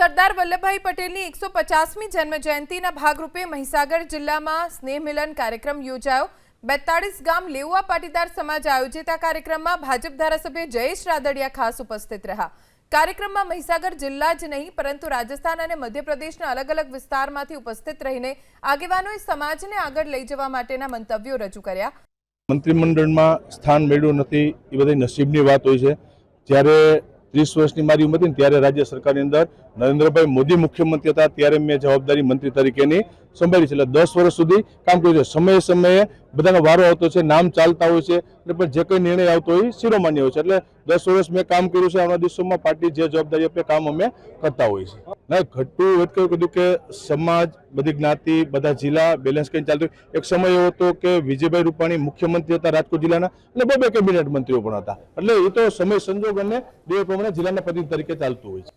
સરદાર વલ્લભભાઈ પટેલની એકસો પચાસમી જન્મ જયંતિના ભાગરૂપે મહીસાગર જિલ્લામાં સ્નેહ મિલન કાર્યક્રમ યોજાયો. બેતાળીસ ગામ લેઉવા પાટીદાર સમાજ આયોજિત આ કાર્યક્રમમાં ભાજપ ધારાસભ્ય જયેશ રાદડિયા ખાસ ઉપસ્થિત રહ્યા. કાર્યક્રમમાં મહીસાગર જિલ્લા જ નહીં, પરંતુ રાજસ્થાન અને મધ્યપ્રદેશના અલગ અલગ વિસ્તારમાંથી ઉપસ્થિત રહીને આગેવાનોએ સમાજને આગળ લઈ જવા માટેના મંતવ્યો રજૂ કર્યા. મંત્રીમંડળમાં સ્થાન મેળવ્યું નથી, એ બધી નસીબની વાત હોય છે. જ્યારે ત્રીસ વર્ષની મારી ઉંમર હતી ત્યારે રાજ્ય સરકારની અંદર નરેન્દ્રભાઈ મોદી મુખ્યમંત્રી હતા, ત્યારે મેં જવાબદારી મંત્રી તરીકેની સંભાળી છે. એટલે દસ વર્ષ સુધી કામ કર્યું છે. સમયે સમયે બધાનો વારો આવતો છે, નામ ચાલતા હોય છે એટલે પણ જે કંઈ નિર્ણય આવતો હોય શિરોમાન્ય હોય છે. એટલે દસ વર્ષ મેં કામ કર્યું છે આવનારા દિવસોમાં પાર્ટી જે જવાબદારી આપે કામ અમે કરતા હોઈએ છીએ. ના, ઘટતું કહ્યું કીધું કે સમાજ, બધી જ્ઞાતિ, બધા જિલ્લા બેલેન્સ કરીને ચાલતું. એક સમય એવો હતો કે વિજયભાઈ રૂપાણી મુખ્યમંત્રી હતા રાજકોટ જિલ્લાના અને બે બે કેબિનેટ મંત્રીઓ પણ હતા. એટલે એ તો સમય સંજોગ અને બે પ્રમાણે જિલ્લાના પ્રતિનિધિ તરીકે ચાલતું હોય છે.